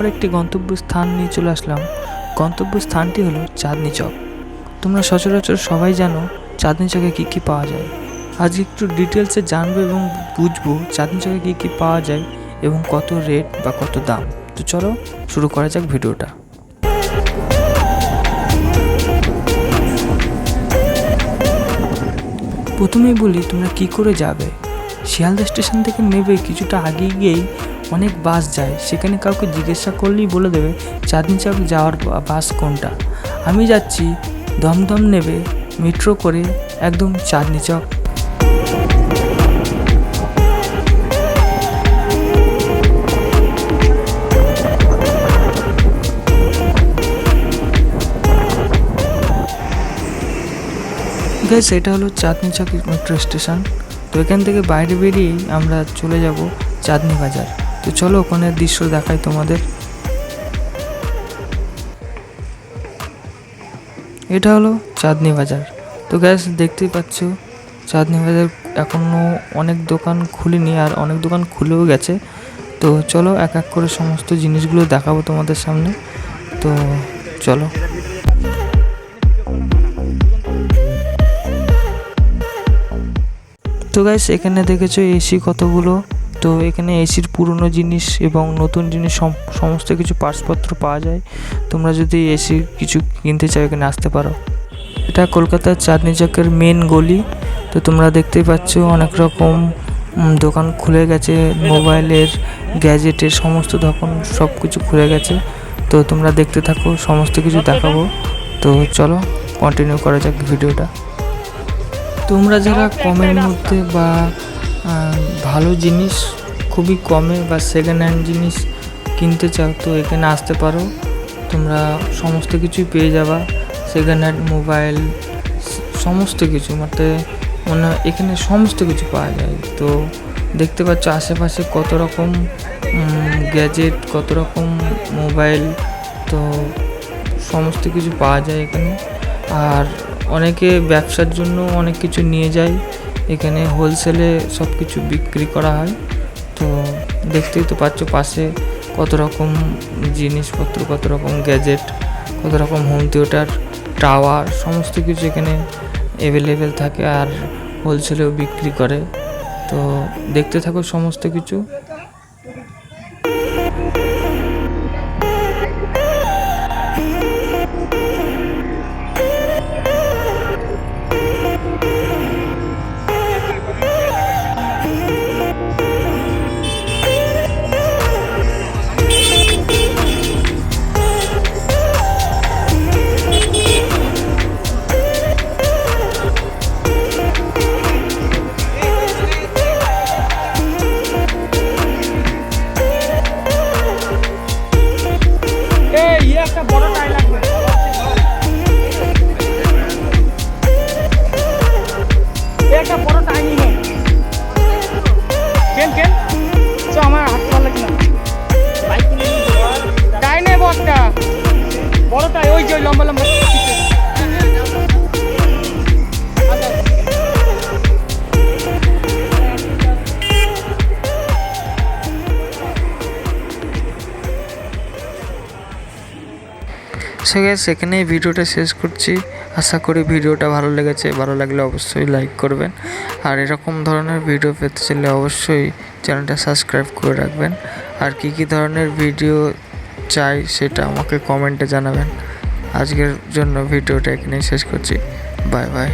তারপর একটি গন্তব্য স্থান নিয়ে চলে আসলাম। গন্তব্য স্থানটি হলো চাঁদনি চক তোমরা সচরাচর সবাই জানো চাঁদনি চকে কী কী পাওয়া যায়। আজ একটু ডিটেলসে জানব এবং বুঝব চাঁদনি চকে কী কী পাওয়া যায় এবং কত রেট বা কত দাম। তো চলো শুরু করা যাক ভিডিওটা। প্রথমেই বলি তোমরা কি করে যাবে? শিয়ালদা স্টেশন থেকে নেবে কিছুটা আগে গিয়েই অনেক বাস যায়, সেখানে কাউকে জিজ্ঞাসা করলেই বলে দেবে, চাঁদনি চক যাওয়ার বাস কোনটা? আমি যাচ্ছি দমদম নেবে মেট্রো করে একদম চাঁদনি চক। গাইস এটা হলো চাঁদনি চক মেট্রো স্টেশন তো এখান থেকে বাইরে বেরিয়েই আমরা চলে যাব চাঁদনি বাজার। তো চলো ওখানে দৃশ্য দেখাই তোমাদের। এটা হলো চাঁদনি বাজার। তো গ্যাস দেখতেই পাচ্ছ, চাঁদনি বাজার এখনও অনেক দোকান খুলিনি আর অনেক দোকান খুলেও গেছে। তো চলো এক এক করে সমস্ত জিনিসগুলো দেখাবো তোমাদের সামনে। তো চলো। তো গাইস এখানে দেখেছ এসি কতগুলো? তো এখানে এসির পুরনো জিনিস এবং নতুন জিনিস সম- সমস্ত কিছু পার্টসপত্র পাওয়া যায়। তোমরা যদি এসি কিছু কিনতে চাও, এখানে আসতে পারো। এটা কলকাতার চাঁদনি চকের মেন গলি। তো তোমরা দেখতেই পাচ্ছ অনেক রকম দোকান খুলে গেছে। মোবাইলের গ্যাজেটের সমস্ত দোকান সব কিছু খুলে গেছে। তো তোমরা দেখতে থাকো, সমস্ত কিছু দেখাবো। তো চলো কন্টিনিউ করা যাক ভিডিওটা। তোমরা যারা কমের মধ্যে বা ভালো জিনিস, খুবই কমে বা সেকেন্ড হ্যান্ড জিনিস কিনতে চাও তো এখানে আসতে পারো। তোমরা সমস্ত কিছুই পেয়ে যাবা সেকেন্ড হ্যান্ড মোবাইল সমস্ত কিছু। মানে মানে এখানে সমস্ত কিছু পাওয়া যায়। তো দেখতে পাচ্ছ আশেপাশে কত রকম গ্যাজেট কত রকম মোবাইল তো সমস্ত কিছু পাওয়া যায় এখানে। আর অনেকে ব্যবসার জন্য অনেক কিছু নিয়ে যায়। এখানে হোলসেলে সব কিছু বিক্রি করা হয়। তো দেখতেই তো পাচ্ছ পাশে কত রকম জিনিসপত্র, কত রকম গ্যাজেট কত রকম হোম থিয়েটার টাওয়ার সমস্ত কিছু এখানে অ্যাভেলেবেল থাকে আর হোলসেলেও বিক্রি করে। তো দেখতে থাকো সমস্ত কিছু। ওই যে লম্বা লম্বা। সো গ্যাস এখানেই ভিডিওটা শেষ করছি। আশা করি ভিডিওটা ভালো লেগেছে। ভালো লাগলে অবশ্যই লাইক করবেন। আর এরকম ধরনের ভিডিও পেতে চাইলে অবশ্যই চ্যানেলটা সাবস্ক্রাইব করে রাখবেন। আর কী কী ধরনের ভিডিও চাই সেটা আমাকে কমেন্টে জানাবেন। আজকের জন্য ভিডিওটা এখানেই শেষ করছি। Bye bye.